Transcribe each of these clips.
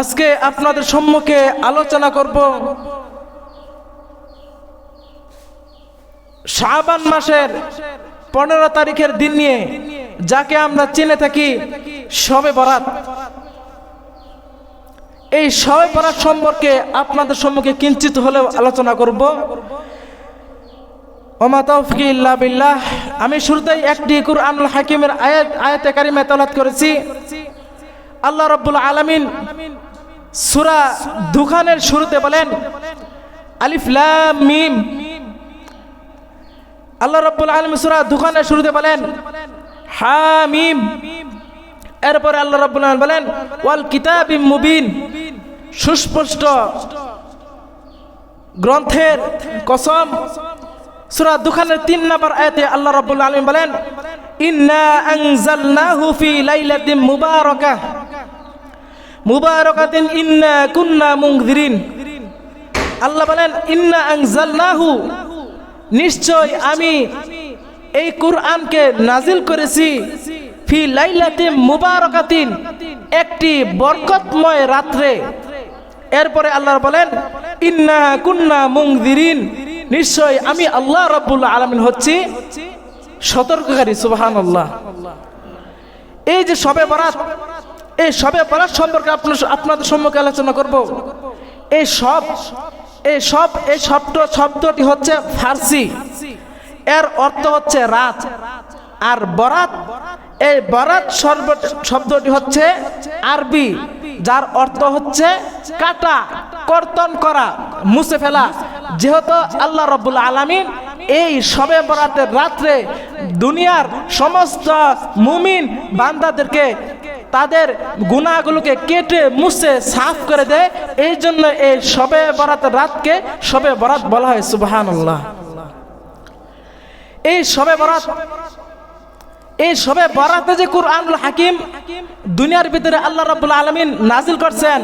আজকে আপনাদের সম্মুখে আলোচনা করব শাবান মাসের পনেরো তারিখের দিন নিয়ে, যাকে আমরা চিনে থাকি সবে বরাত। এই সবে বরাত সম্পর্কে আপনাদের সম্মুখে কিঞ্চিত হলেও আলোচনা করব। বিল্লাহ। আমি শুরুতেই একটি কুরআনুল হাকিমের আয়াত, আয়াতে কারিমা তেলাওয়াত করেছি। আল্লাহ রাব্বুল আলমিন সুরা দুখানের শুরুতে বলেন, আলিফ লাম মিম। আল্লাহ রাব্বুল আলামিন সূরা দুখানের শুরুতে বলেন হামিম এরপরে আল্লাহ রাব্বুল আলামিন বলেন, ওয়াল কিতাবিম মুবিন। সুস্পষ্ট গ্রন্থের কসম। সুরা দুখানের তিন নম্বর আয়াতে আল্লাহ রাব্বুল আলামিন বলেন, ইন্না আনজালনাহু ফি লাইলাতিন মুবারাকাহ। মুবারাকাতিন ইন্না আল্লাহ বলেন, ইন্না নিশ্চয় আমি এই কুরআনকে নাজিল করেছি ফি লাইলাতিন মুবারাকাতিন, একটি বরকতময় রাত্রে। এরপরে আল্লাহ বলেন, ইন্না কুন্না মুনযিরিন নিশ্চয় আমি আল্লাহ রাব্বুল আলামিন হচ্ছি সতর্ককারী, সুবহানাল্লাহ। এই যে সবে বরাত এই সবে বরাত সম্পর্কে আপনাদের সম্মুখে আলোচনা করব। এই সব এই সব, এই শব্দ, শব্দটি হচ্ছে ফার্সি। এর অর্থ হচ্ছে রাত। আর বরাত, এই বরাত শব্দটি হচ্ছে আরবি, যার অর্থ হচ্ছে কাটা, কর্তন করা, মুছে ফেলা। যেহেতু আল্লাহ রব্বুল আলামিন এই সবে বরাতের রাত্রে দুনিয়ার সমস্ত মুমিন বান্দাদেরকে তাদের গুণাগুলোকে কেটে, মুছে, সাফ করে দেয়। এই জন্য এই সবে বরাত রাতকে সবে বরাত বলা হয়, সুবহানাল্লাহ। এই সবে বরাত, এই সবে বরাতে যে কুরআনুল হাকিম দুনিয়ার ভিতরে আল্লাহ রাবুল আলামিন নাজিল করছেন,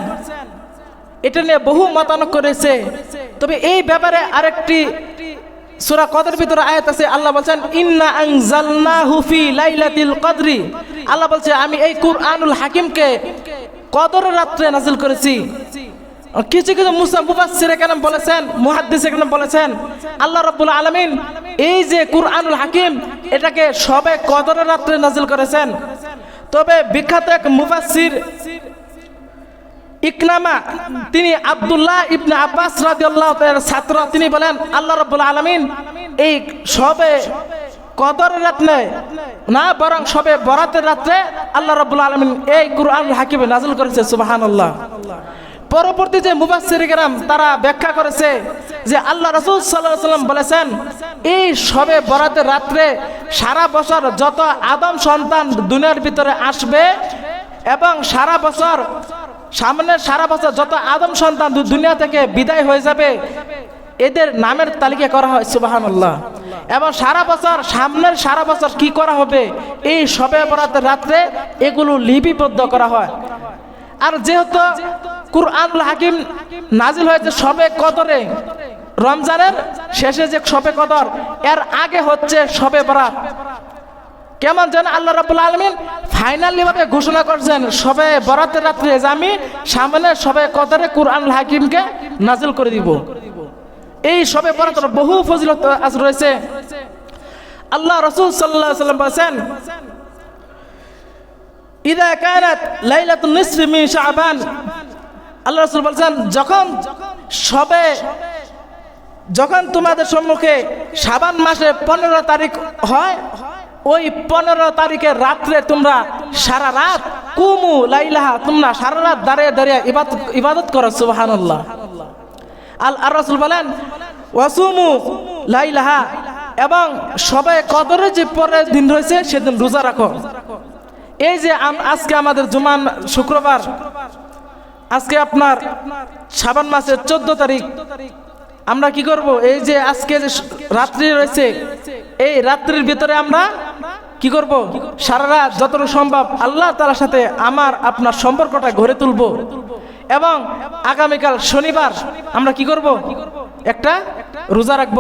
এটা নিয়ে বহু মতানক করেছে তবে এই ব্যাপারে আরেকটি সূরা কদর ভিতরে আয়াত আছে, আল্লাহ বলছেন, ইন্না আনজালনাহু ফি লাইলাতিল কদরি। আল্লাহ বলছে, আমি এই কুরআনুল হাকিমকে কদরের রাত্রে নাজিল করেছি। কিছু কিছু মুসা মুফাসসির কেন বলেছেন, মুহাদ্দিস কেন বলেছেন, আল্লাহ রাব্বুল আলামিন এই যে কুরআনুল হাকিম, এটাকে সবে কদরের রাত্রে নাজিল করেছেন। তবে বিখ্যাত এক মুফাসসির ইকনামা, তিনি আব্দুল্লাহ ইবনে আব্বাস রাদিয়াল্লাহু তাআলার ছাত্র। তিনি বলেন, আল্লাহ রাব্বুল আলামিন এই সবে কদরের রাত্রে না, বরং সবে বরাতের রাত্রে আল্লাহ রাব্বুল আলামিন এই কুরআনুল হাকিমে নাজিল করেছে, সুবহানাল্লাহ। পরবর্তী যে মুবাসসির কেরাম, তারা ব্যাখ্যা করেছে যে আল্লাহ রাসূল আলাইহি সাল্লাম বলেছেন, এই সবে বরাতের রাত্রে সারা বছর যত আদম সন্তান দুনিয়ার ভিতরে আসবে এবং সারা বছর সামনের সারা বছর যত আদম সন্তান দুনিয়া থেকে বিদায় হয়ে যাবে, এদের নামের তালিকা করা হয় সুবাহান্লাহ এবং সারা বছর, সামনের সারা বছর কি করা হবে? এই সবে বরাতের রাত্রে এগুলো লিপিবদ্ধ করা হয়। আর যেহেতু কুরআনুল হাকিম নাজিল হয়েছে সবে কদরে, রমজানের শেষে যে সবে কদর, এর আগে হচ্ছে সবে বরাত। কেমন যেন আল্লাহ রাবুল আলমিন ফাইনালি ভাবে ঘোষণা করছেন, সবে বরাতের রাত্রে যে আমি সামনে সবে কদরে কুরআন হাকিমকে নাজিল করে দিব। এই সবে বরাতের বহু ফজিলত আজ রয়েছে। আল্লাহ রসুল সাল্লাহ সাল্লাম বলেছেন, ইদা কানাত লাইলাতুন নিসফি মিন শাবান। আল্লাহ রাসূল বলেন যখন সবে, যখন তোমাদের সম্মুখে শাবান মাসে পনেরো তারিখ হয় ওই পনেরো তারিখের রাত্রে তোমরা সারা রাত কুমু লাইলাহা, তোমরা সারা রাত দাঁড়িয়ে দাঁড়িয়ে ইবাদত করো, সুবহানাল্লাহ। আল আর রাসূল বলেন, ওয়াসুমু লাইলাহা এবং সবে কদরে যে পরের দিন রয়েছে, সেদিন রোজা রাখো। এই যে আজকে আমাদের জুমান শুক্রবার, আজকে আপনার সাবান মাসের চোদ্দ তারিখ, আমরা কি করব? এই যে আজকে যে রাত্রি রয়েছে, এই রাত্রির ভিতরে আমরা কি করব? সারা রাত যতটুকু সম্ভব আল্লাহ তালার সাথে আমার, আপনার সম্পর্কটা গড়ে তুলব। এবং আগামীকাল শনিবার আমরা কি করব? একটা রোজা রাখব।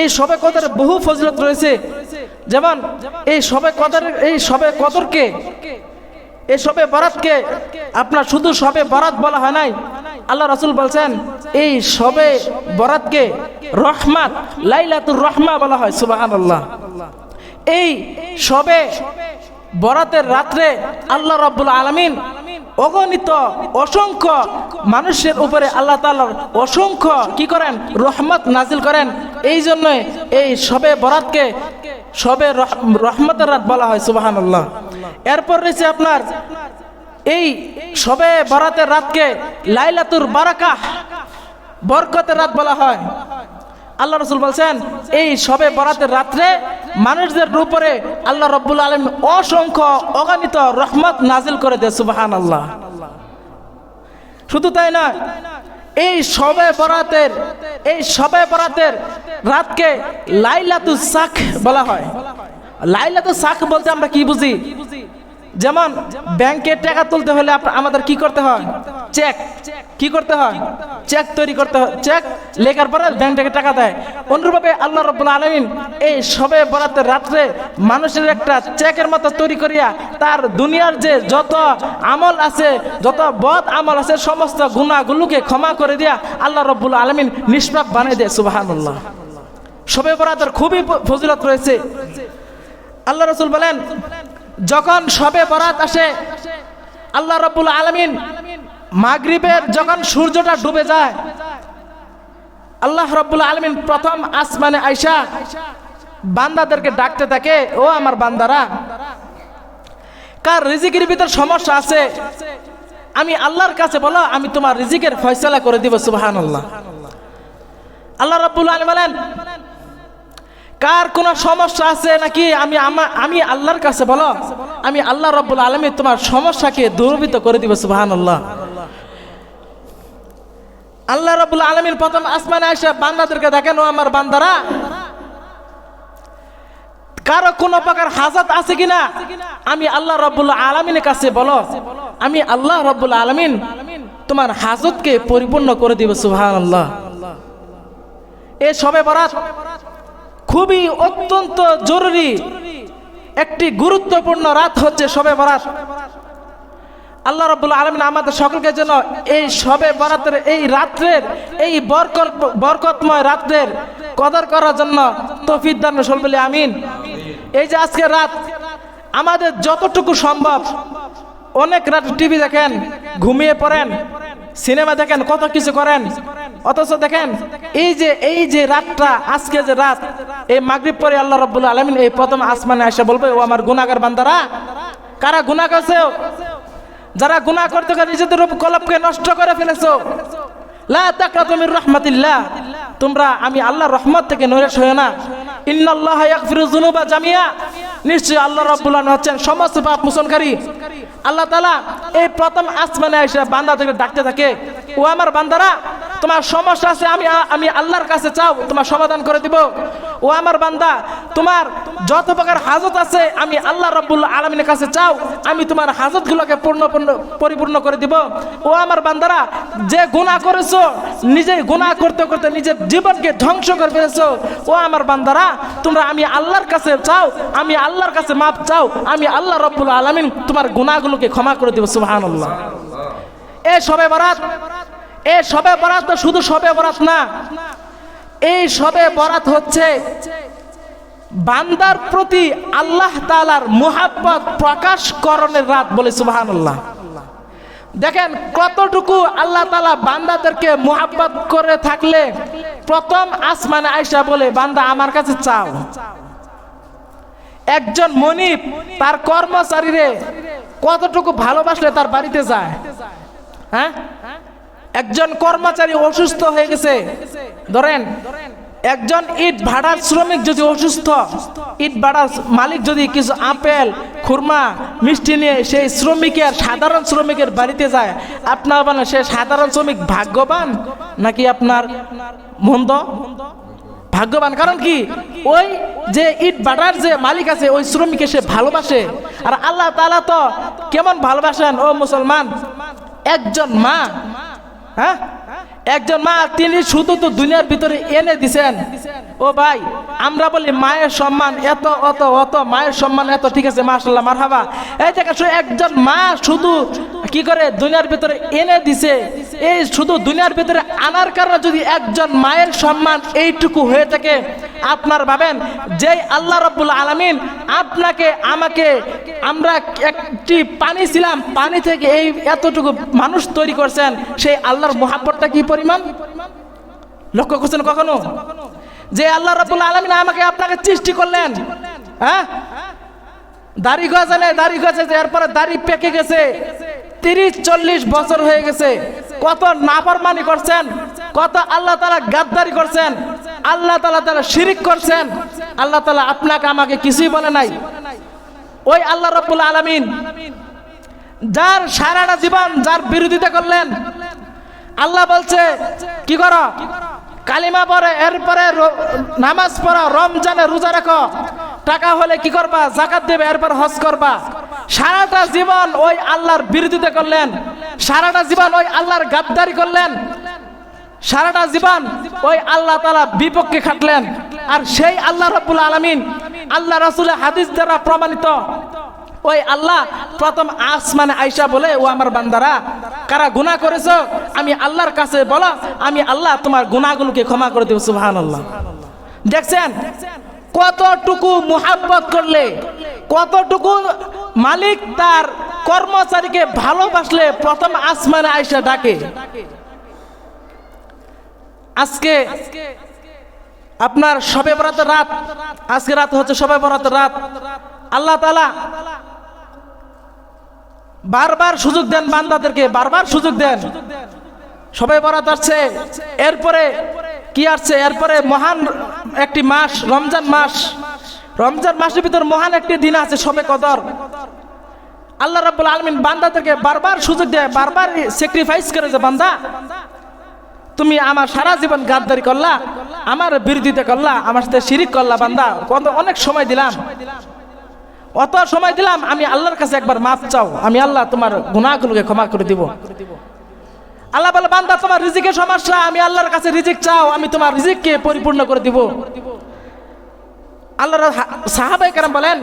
এই সবে কদরের বহু ফজিলত রয়েছে। যেমন এই সবে কদরের এই সবে কদরকে, এই সবে বরাতকে আপনার শুধু সবে বরাত বলা হয় নাই। আল্লাহ রাসূল বলছেন, এই সবে বরাতকে রহমাত, লাইলাতুর রহমা বলা হয়, সুবহানাল্লাহ। এই সবে বরাতের রাত্রে আল্লাহ রাব্বুল আলামিন অগণিত অসংখ্য মানুষের উপরে আল্লাহ তাআলার অসংখ্য কি করেন? রহমত নাজিল করেন। এই জন্য এই সবে বরাতকে সবে রহমতের রাত বলা হয়, সুবহানাল্লাহ। এরপর রয়েছে আপনার এই সবে বরাতের রাতকে লাইলাতুর বারাকা বরকতের রাত বলা হয়। আল্লাহ রসুল বলছেন, এই সবে বরাতের রাত্রে মানুষদের উপরে আল্লাহ রব্বুল আলম অসংখ্য অগণিত রহমত নাজিল করে দেয় সুবাহান আল্লাহ শুধু তাই না এই সবে বরাতের, এই সবে বরাতের রাতকে লাইলাতু শাখ বলা হয়। লাইলাতু শাখ বলতে আমরা কি বুঝি? যেমন ব্যাংকে টাকা তুলতে হলে আমাদের কি করতে হয়? চেক কি করতে হয়? চেক তৈরি করতে হয়। চেক লেখার পরে ব্যাংক থেকে টাকা দেয়। অনুরূপভাবে আল্লাহ রব্বুল আলমিন এই সবে বরাতের রাত্রে মানুষের একটা চেকের মতো তৈরি করিয়া তার দুনিয়ার যে যত আমল আছে, যত বদ আমল আছে, সমস্ত গুণাগুলোকে ক্ষমা করে দিয়া আল্লাহ রব্বুল আলমিন নিষ্পাপ বানিয়ে দেয়। সুবাহান্লাহ সবে বরাতের খুবই ফজিলত রয়েছে। আল্লাহ রসুল বলেন, যখন সবে বরাত আসে, আল্লাহ রব্বুল আলমিন মাগরিবের যখন সূর্যটা ডুবে যায়, আল্লাহ রব্বুল আলমিন প্রথম আসমানে আইসা বান্দাদেরকে ডাকতে থাকে, ও আমার বান্দারা, কার রিজিকের ভিতর সমস্যা আছে? আমি আল্লাহর কাছে বলো, আমি তোমার রিজিকের ফয়সালা করে দিব সুবাহান আল্লাহ আল্লাহ রব্বুল আলম বলেন কার কোনো সমস্যা আছে নাকি আমি আমা- আমি আল্লাহর কাছে বলো? আমি আল্লাহ রব্বুল আলমী তোমার সমস্যাকে দূরীভূত করে দিব সুবাহান আল্লাহ আল্লাহ রব্বুল আলমীর প্রথম আসমানে আসে বান্দাদেরকে দেখেন আমার বান্দারা। কারও কোনো প্রকার হাজাত আছে কিনা? আমি আল্লাহ রব্বুল আলমিনের কাছে বলো। আমি আল্লাহ রব্বুল আলমিন তোমার হাজতকে পরিপূর্ণ করে দিব সুবাহান আল্লাহ এ সবে বরাত খুবই অত্যন্ত জরুরি একটি গুরুত্বপূর্ণ রাত হচ্ছে সবে বরাত। আল্লাহ রব্বুল আলমিন আমাদের সকলকে যেন এই সবে বরাতের এই রাত্রের, এই বরকত, বরকতময় রাত্রের কদর করার জন্য তফিদ দান বলে আমিন। এই যে আজকে রাত, আমাদের যতটুকু সম্ভব, অনেক রাত টিভি দেখেন, ঘুমিয়ে পড়েন সিনেমা দেখেন, কত কিছু করেন? অথচ দেখেন, এই যে এই যে রাতটা, আজকে যে রাত, এই মাগরিব পরে আল্লাহ রব্বুল আলমিন এই প্রথম আসমানে এসে বলবে, ও আমার গুনাগার বান্দারা, কারা গুনাহ করছে? যারা গুনাহ করতে করে নিজেদের কলবকে নষ্ট করে ফেলেছো? লা তাকরাতু মির রাহমাতিল্লাহ। তোমরা, আমি আল্লাহর রহমত থেকে নৈরাশ হয়ে না। ইন্নাল্লাহ ইয়াগফিরু যুনুবা জামিয়া। নিশ্চয়ই আল্লাহ রাব্বুল আলামিন হচ্ছেন সমস্ত পাপ মোচনকারী। আল্লাহ তালা এই প্রথম আসমানে এসে বান্দা থেকে ডাকতে থাকে ও আমার বান্দারা তোমার সমস্যা আছে, আমি আমি আল্লাহর কাছে চাও, তোমার সমাধান করে দিব। ও আমার বান্দা, তোমার যত প্রকার হাজত আছে, আমি আল্লাহ রব্বুল আলমিনের কাছে চাও, আমি তোমার হাজতগুলোকে পূর্ণ পূর্ণ পরিপূর্ণ করে দিব। ও আমার বান্দারা, যে গুনাহ করেছ নিজে গুনাহ করতে করতে নিজের জীবনকে ধ্বংস করে ফেলেছো। ও আমার বান্দারা, তোমরা আমি আল্লাহর কাছে চাও, আমি আল্লাহর কাছে মাপ চাও, আমি আল্লাহ রব্বুল আলমিন তোমার গুনাহগুলোকে ক্ষমা করে দিব, সুবহানাল্লাহ। এ সবে বরাত এ সবে বরাত তো শুধু সবে বরাত না। এই সবে বরাত হচ্ছে বান্দার প্রতি আল্লাহ তালার মুহাব্বত প্রকাশ করণের রাত বলে সুবাহান আল্লাহ দেখেন, কতটুকু আল্লাহ তালা বান্দাদেরকে মুহাব্বত করে থাকলে প্রথম আসমানে আয়সা বলে, বান্দা, আমার কাছে চাও। একজন মনিব তার কর্মচারীরে কতটুকু ভালোবাসলে তার বাড়িতে যায়? হ্যাঁ? একজন কর্মচারী অসুস্থ হয়ে গেছে। ধরেন, একজন ইট ভাড়ার শ্রমিক যদি অসুস্থ, ইট ভাড়ার মালিক যদি কিছু আপেল, খুরমা, মিষ্টি নিয়ে সেই শ্রমিকের, সাধারণ শ্রমিকের বাড়িতে যায়, আপনার মানে সে সাধারণ শ্রমিক ভাগ্যবান নাকি আপনার মন্দ? ভাগ্যবান। কারণ কি? ওই যে ইট বাটার যে মালিক আছে, ওই শ্রমিকে সে ভালোবাসে। আর আল্লাহ তাআলা তো কেমন ভালোবাসেন? ও মুসলমান, একজন মা হ্যাঁ? একজন মা, তিনি শুধু তো দুনিয়ার ভিতরে এনে দিছেন। ও ভাই, আমরা বলি মায়ের সম্মান, এত, অত অত, মায়ের সম্মান এত, ঠিক আছে মার্শাল্লাহ মার হাবা এই জায়গায় একজন মা শুধু কি করে দুনিয়ার ভিতরে এনে দিছে? এই শুধু দুনিয়ার ভিতরে আনার কারণে যদি একজন মায়ের সম্মান এইটুকু হয়ে থাকে, আপনার ভাবেন, যেই আল্লাহ রব্বুল আলামিন আপনাকে, আমাকে আমরা একটি পানি ছিলাম, পানি থেকে এই এতটুকু মানুষ তৈরি করছেন, সেই আল্লাহর মোহাব্বতটা কি পরিমাণ? লক্ষ্য করছেন কখনো? যে আল্লাহ রব্বুল আলমিন আমাকে আপনাকে সৃষ্টি করলেন হ্যাঁ? দাড়ি গজালে, দাড়ি গজেছে এরপরে দাড়ি পেকে গেছে। তিরিশ, চল্লিশ বছর হয়ে গেছে। কত নাফরমানি করছেন, কত আল্লাহ তালা গাদ্দারি করছেন, আল্লাহ তালা তারা শিরিক করছেন। আল্লাহ তালা আপনাকে আমাকে কিছুই বলে নাই। ওই আল্লাহ রব্বুল আলমিন যার সারাটা জীবন, যার বিরোধিতা করলেন, আল্লাহ বলছে, কি করো? কালিমা পরে এরপরে নামাজ পড়া, রমজানে রোজা রাখো। টাকা হলে কি করবা? জাকাত দেবে, এরপর হজ করবা। সারাটা জীবন ওই আল্লাহর বিরোধিতা করলেন। সারাটা জীবন ওই আল্লাহর গাদ্দারি করলেন। সারাটা জীবন ওই আল্লাহ তালা বিপক্ষে খাটলেন। আর সেই আল্লাহ রব্বুল আলমিন, আল্লাহ রসুলের হাদিস দ্বারা প্রমাণিত ওই আল্লাহ, প্রথম আসমানে আইসা বলে, ও আমার বান্দারা, কারা গুনাহ করেছ? আমি আল্লাহর কাছে বলো, আমি আল্লাহ তোমার গুনাহগুলোকে ক্ষমা করে দেব সুবহান আল্লাহ দেখছেন? কতটুকু মুহাব্বত করলে, কতটুকু মালিক তার কর্মচারীকে ভালোবাসলে প্রথম আসমানে আইসা ডাকে। আজকে আপনার সবে বরাতের রাত, আজকে রাত হচ্ছে সবে বরাতের রাত। আল্লাহ তালা বারবার সুযোগ দেন বান্দাদেরকে, বারবার সুযোগ দেন। সবে বরাত আসছে। এরপরে কি আসছে? এরপরে মহান একটি মাস, রমজান মাস। রমজান মাসের ভিতর মহান একটি দিন আছে, সবে কদর। আল্লাহ রাব্বুল আলমিন বান্দাদেরকে বারবার সুযোগ দেয়, বারবার স্যাক্রিফাইস করে যে, বান্দা, তুমি আমার সারা জীবন গাদ্দারি করলা, আমার বিরোধিতা করলা, আমার সাথে শিরিক করলা, বান্দা। কত অনেক সময় দিলাম। অত সময় দিলাম, আমি আল্লাহর কাছে একবার মাফ চাও। আমি আল্লাহ তোমার গুনাহগুলোকে ক্ষমা করে দিব। আল্লাহ বলে, বান্দা, তোমার রিজিকের সমস্যা, আমি আল্লাহর কাছে রিজিক চাও, আমি তোমার রিজিককে পরিপূর্ণ করে দিব। আল্লাহ সাহাবাই কেরাম বলেন,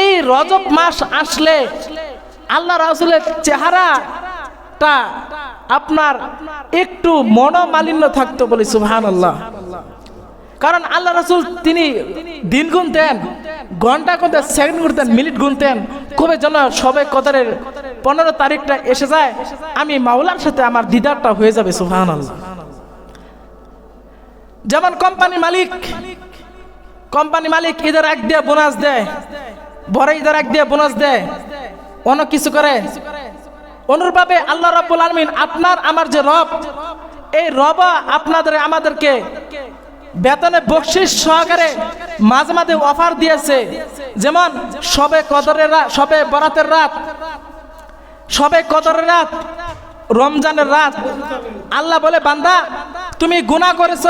এই রজব মাস আসলে আল্লাহ রাসুলের চেহারাটা আপনার একটু মনোমালিন্য থাকতো বলে সুবহান আল্লাহ কারণ আল্লাহ রাসুল তিনি দিন গুনতেন, ঘণ্টা গুনতেন, সেকেন্ড গুনতেন, মিনিট গুনতেন। কবে যেন সবে কদরের পনেরো তারিখটা এসে যায়, আমি মাওলার সাথে আমার দিদারটা হয়ে যাবে সুবহান আল্লাহ যেমন কোম্পানি মালিক কোম্পানি মালিক ঈদের এক দিয়ে বোনাস দেয়, বড় ঈদের এক দিয়ে বোনাস দেয় অনেক কিছু করে। অনুরূপভাবে আল্লাহ রব্বুল আলমিন আপনার, আমার যে রব, এই রব আপনাদের, আমাদেরকে বেতনে বকশিস সহকারে মাঝে মাঝে অফার দিয়েছে। যেমন, সবে কদরের রাত, সবে বরাতের রাত, সবে কদরের রাত, রমজানের রাত। আল্লাহ বলে, বান্দা, তুমি গুনাহ করেছ।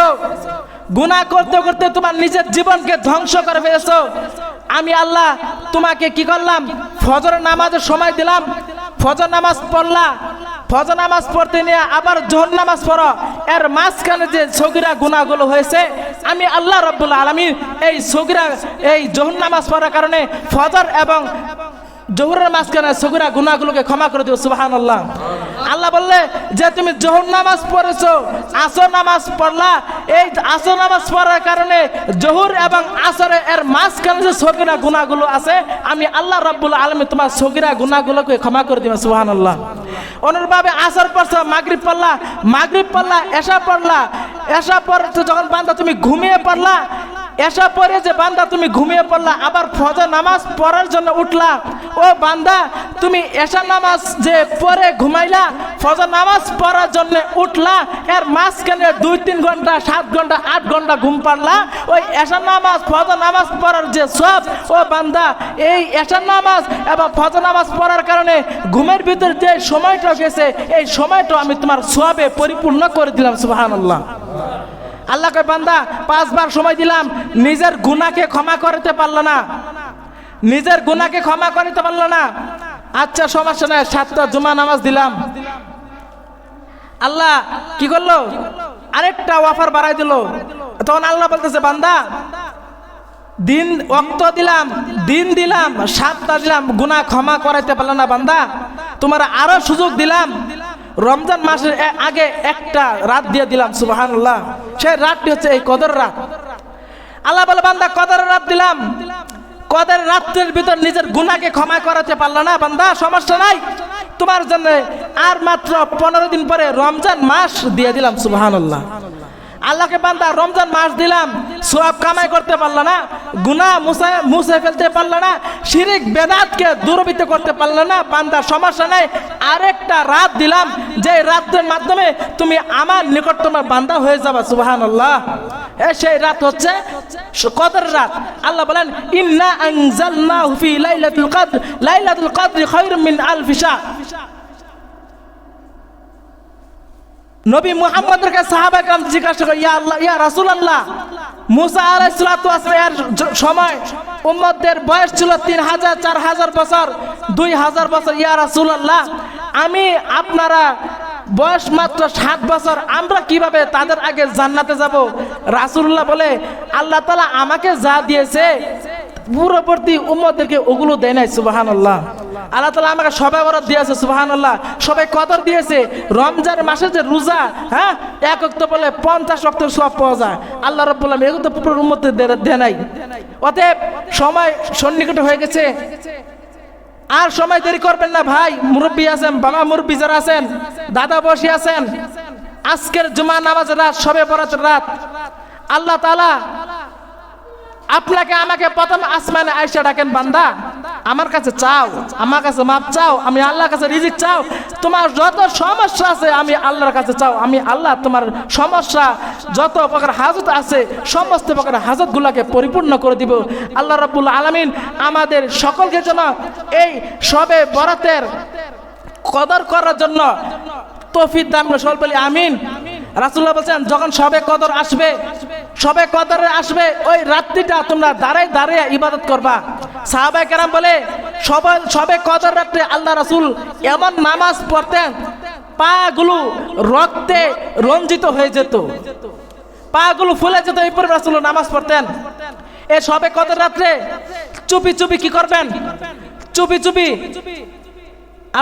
গুনাহ করতে করতে তোমার নিজের জীবনকে ধ্বংস করে ফেলেছো। আমি আল্লাহ তোমাকে কি করলাম? ফজর নামাজের সময় দিলাম। ফজর নামাজ পড়লা, ফজর নামাজ পড়তে নিয়ে আবার জোহর নামাজ পড়ো। এর মাঝখানে যে সগিরা গুণাগুলো হয়েছে, আমি আল্লাহ রব্বুল আলমী এই সগিরা, এই জোহর নামাজ পড়ার কারণে ফজর এবং জোহরের মাঝখানে সগিরা গুণাগুলোকে ক্ষমা করে দেব সুবাহান আল্লাহ আল্লাহ বললে, যে তুমি জোহর নামাজ পড়েছো, আসর নামাজ পড়লা। এই আসর নামাজ পড়ার কারণে জোহর এবং আসরে এর মাঝখানে যে সগিরা গুণাগুলো আছে, আমি আল্লাহ রব্বুল আলমী তোমার সগিরা গুণাগুলোকে ক্ষমা করে দিবে সুবাহান আল্লাহ অনুরূপভাবে আসর পড়ছো, মাগরিব পড়লা মাগরিব পড়লা এসা পড়লা এসা পর যখন বান্দা তুমি ঘুমিয়ে পড়লা এসা পরে যে বান্দা তুমি ঘুমিয়ে পড়লা, আবার ফজর নামাজ পড়ার জন্য উঠলা, ও বান্দা তুমি এসা নামাজ যে পরে ঘুমাইলা, ফজর নামাজ পড়ার জন্য উঠলা, এর মাঝখানে দুই তিন ঘণ্টা, সাত ঘণ্টা, আট ঘণ্টা ঘুম পারলা ওই এসা নামাজ, ফজর নামাজ পড়ার যে সব, ও বান্দা এই এসা নামাজ এবং ফজর নামাজ পড়ার কারণে ঘুমের ভিতর যে সময়টা গেছে, এই সময়টা আমি তোমার সবে পরিপূর্ণ করে দিলাম আল্লাহকে বান্দা, পাঁচবার সময় দিলাম, নিজের গুণাকে ক্ষমা করতে পারল না। নিজের গুনাকে ক্ষমা করতে পারল না। আচ্ছা সমস্যা নাই সাতটা জুমা নামাজ দিলাম। আল্লাহ কি করল? আরেকটা অফার বাড়াই দিল। তখন আল্লাহ বলতেছে, বান্দা, দিন অক্ত দিলাম, দিন দিলাম, সাতটা দিলাম, গুনাহ ক্ষমা করাইতে পারলাম না, বান্দা। তোমার আরও সুযোগ দিলাম রমজান মাসের আগে একটা রাত দিয়ে দিলাম, সুবহানাল্লাহ। সেই রাতটি হচ্ছে এই কদর রাত। আল্লাহ বলে, বান্দা, কদর রাত দিলাম। কদের রাত্রের ভিতর নিজের গুণাকে ক্ষমা করাতে পারল না, বান্দা, সমস্যা নাই। তোমার জন্য আর মাত্র পনেরো দিন পরে রমজান মাস দিয়ে দিলাম, সুবহানাল্লাহ। আল্লাহকে বান্দা রমজান মাস দিলাম, সোয়াব কামাই করতে পারল না গুনা মুছে মুছে ফেলতে পারল না, শিরিক, বেদাতকে দূরবিত করতে পারল না বান্দা সমস্যা নাই। আরেকটা রাত দিলাম যে রাতের মাধ্যমে তুমি আমার নিকট তোমার বান্দা হয়ে যাবা, সুবহানাল্লাহ। এ সেই রাত হচ্ছে কদর রাত। আল্লাহ বলেন, ইন্না আনজালনাহু ফি লাইলাতুল কদর লাইলাতুল কদর খায়রুম মিন আলফি শাহ। নবী মুহাম্মদের কাছে সাহাবাকাম জিজ্ঞাসা করে, ইয়া আল্লাহ, ইয়া রাসূলুল্লাহ, মুসা আলাইহিস সালাতু ওয়াসসালাম সময় উম্মদের বয়স ছিল তিন হাজার, চার হাজার বছর, দুই হাজার বছর। ইয়া রাসুল আল্লাহ আমি আপনারা বয়স মাত্র সাত বছর, আমরা কীভাবে তাদের আগে জান্নাতে যাব? রাসূলুল্লাহ বলে, আল্লাহ তালা আমাকে যা দিয়েছে পূর্ববর্তী উম্মদেরকে ওগুলো দেয় নাই সুবাহান আল্লাহ আল্লাহ তালা আমাকে সবাই বরাদ দিয়েছে সুবাহান আল্লাহ সবাই কদর দিয়েছে। রমজান মাসে যে রোজা হ্যাঁ এক অক্ত বলে পঞ্চাশ অক্টের সব পাওয়া যায়। আল্লাহ রব্বুল আলম এগুলো তো পুরো উম্মতে দেয় নাই অতএব সময় সন্নিকট হয়ে গেছে। আর সময় দেরি করবেন না ভাই। মুরব্বী আছেন, বাবা মুরব্বী যারা আছেন, দাদা বসে আছেন, আজকের জুমা নামাজ রাত, সবে বরাত রাত। আল্লাহ তালা আপনাকে আমাকে প্রথম আসমানে আইসা ডাকেন, বান্দা, আমার কাছে চাও, আমার কাছে মাপ চাও, আমি আল্লাহর কাছে রিজিক চাও, তোমার যত সমস্যা আছে আমি আল্লাহর কাছে চাও, আমি আল্লাহ তোমার সমস্যা যত প্রকার হাজত আছে, সমস্ত প্রকার হাজতগুলোকে পরিপূর্ণ করে দিব। আল্লাহ রাব্বুল আলামিন আমাদের সকলকে যেন এই সবে বরাতের কদর করার জন্য দান করে সকল আমিন। রাসুল্লাহ বলছেন, যখন সবে কদর আসবে সবে কদরে আসবে, ওই রাত্রিটা তোমরা দাঁড়ায় দাঁড়িয়ে ইবাদত করবা। সাহাবাই কেরাম বলে, সবে সবে কদর রাত্রে আল্লাহ রাসুল এমন নামাজ পড়তেন পাগুলো রক্তে রঞ্জিত হয়ে যেত। পাগুলো ফুলে যেত, এই পরে রাসুল নামাজ পড়তেন। এ সবে কদর রাত্রে চুপি চুপি কি করবেন? চুপি চুপি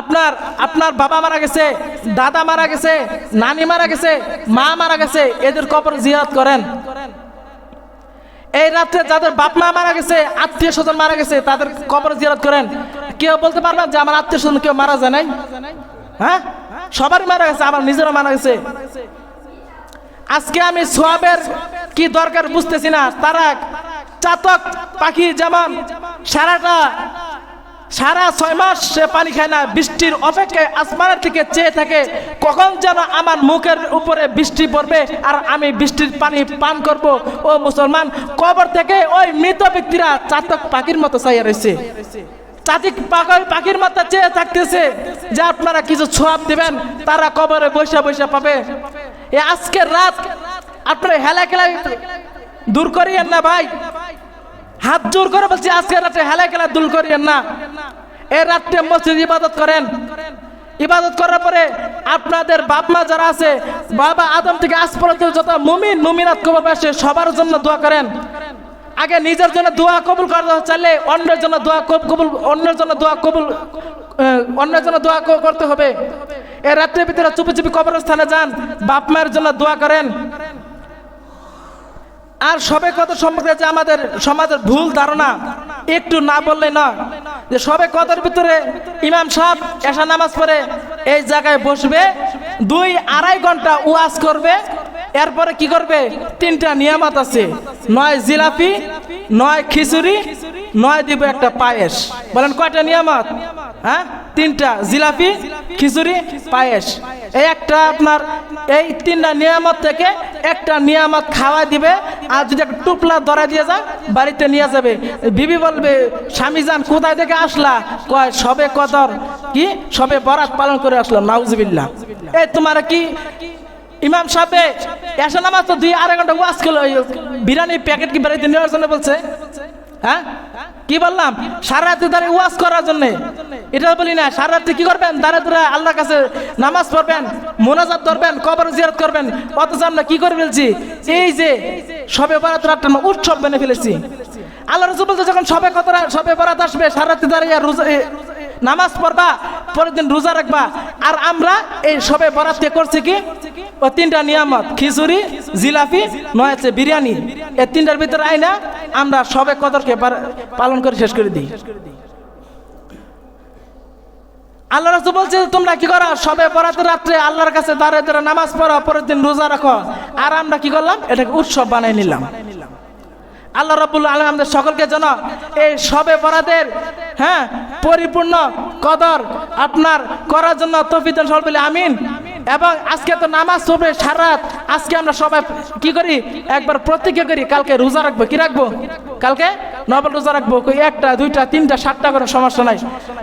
আপনার আপনার বাবা মারা গেছে, দাদা মারা গেছে, নানি মারা গেছে, মা মারা গেছে, এদের কবর জিয়ারত করেন। এই রাত্রে যাদের বাপ মা মারা গেছে, আত্মীয় স্বজন মারা গেছে, তাদের কবর জিয়ারত করেন। কেউ বলতে পারবেন যে আমার আত্মীয় স্বজন কেউ মারা যায় নাই? হ্যাঁ? সবারই মারা গেছে, আমার নিজেরও মারা গেছে। আজকে আমি সোয়াবের কি দরকার বুঝতেছি না, তারা চাতক পাখি যেমন সারাটা সারা ছয় মাস সে পানি খায় না, বৃষ্টির অপেক্ষায় আসমানের দিকে চেয়ে থাকে, কখন যেন আমার মুখের উপরে বৃষ্টি পড়বে আর আমি বৃষ্টির পানি পান করব। ও মুসলমান, কবর থেকে ওই মৃত ব্যক্তিরা চাতক পাখির মতো চাইয়া রয়েছে। চাতিক পাখি পাখির মতো চেয়ে থাকতেছে যে আপনারা কিছু ছোয়াব দিবেন, তারা কবরে বসে বসে পাবে। এ আজকের রাত, আপনারা হেলা খেলা দূর করিয়েন না ভাই। হাত জোর করে বলছি, আজকে রাতে হেলা খেলা দুল করিয়েন না। এ রাত্রে মসজিদ ইবাদত করেন। ইবাদত করার পরে আপনাদের বাপ মা যারা আছে, বাবা আদম থেকে আজ পর্যন্ত যত মুমিন, মুমিনাত কবর আসে সবার জন্য দোয়া করেন। আগে নিজের জন্য দোয়া কবুল করতে চাইলে অন্যের জন্য দোয়া কব- কবুল অন্যের জন্য দোয়া কবুল অন্যের জন্য দোয়া করতে হবে। এ রাত্রের ভিতরে চুপি চুপি কবরস্থানে যান বাপ মায়ের জন্য দোয়া করেন। আর সবে কত সম্পর্কে যে আমাদের সমাজের ভুল ধারণা? একটু না বললে না। যে সবে কতর ভিতরে ইমাম সাহেব এসা নামাজ পড়ে, এই জায়গায় বসবে, দুই আড়াই ঘণ্টা ওয়াজ করবে এরপরে কি করবে? তিনটা নিয়ামত আছে। নয় জিলাপি, নয় খিচুড়ি, নয় দিব একটা পায়েস। বলেন কয়টা নিয়ামত? হ্যাঁ? তিনটা জিলাপি, খিচুড়ি, পায়েস। এই একটা আপনার এই তিনটা নিয়ামত থেকে একটা নিয়ামত খাওয়া দিবে আর যদি একটা টুপলা ধরা দিয়ে যায়, বাড়িতে নিয়ে যাবে। বিবি বলবে, স্বামী যান, কোথায় থেকে আসলা? কয়, সবে কদর। কি? সবে বরাত পালন করে আসলাম নাউজবিল্লা এই তোমার কি ইমাম সাহেবে, এসে নামাজ তো দুই আড়াই ঘণ্টা ওয়াজ করল বিরিয়ানি প্যাকেট কি বাড়িতে নেওয়ার জন্য বলছে? হ্যাঁ? কি বললাম? সারা রাত্রি দাঁড়িয়ে ওয়াজ করার জন্য। এটা বলি না, সারা রাত্রি কি করবেন? দাঁড়িয়ে দাঁড়িয়ে আল্লাহর কাছে নামাজ পড়বেন, মোনাজাত করবেন কবর জিয়ারত করবেন। অথচ আমরা কি করে ফেলছি? এই যে সবে বরাত রাতটা উৎসব বেনে ফেলেছি। আল্লাহ রসুল বলছে, যখন সবে কত সবে বরাত আসবে, সারা রাত্রি দাঁড়িয়ে নামাজ পড়বা, পরের দিন রোজা রাখবা। আর আমরা এই সবে বরাতে করছি কি? ও তিনটা নিয়ামত, খিচুড়ি, জিলাপি, নয় বিরিয়ানি। এই তিনটার ভিতরে আইনা আমরা সবে কদরকে পালন করে শেষ করে দিই। আল্লাহ রাসূল বলছে, তোমরা কি করো? সবে বরাতের রাত্রে আল্লাহর কাছে দাঁড়িয়ে দাঁড়িয়ে নামাজ পড়ো, পরের দিন রোজা রাখো। আর আমরা কি করলাম? এটাকে উৎসব বানাই নিলাম। আল্লাহ রাব্বুল আলম আমাদের সকলকে যেন এই সবে বরাতের হ্যাঁ পরিপূর্ণ কদর আপনার করার জন্য তফিদান সল বলে আমিন। এবং আজকে তো নামাজ পড়বে সারাত আজকে আমরা সবাই কি করি? একবার প্রতিজ্ঞা করি, কালকে রোজা রাখব, কি রাখব? কালকে? নবল রোজা রাখব একটা, দুইটা, তিনটা, সাতটা করে, সমস্যা নাই।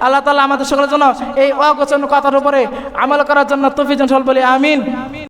আল্লাহ তাআলা আমাদের সকলের জন্য এই অগোচন কথার উপরে আমল করার জন্য তফিদান সল বলে আমিন।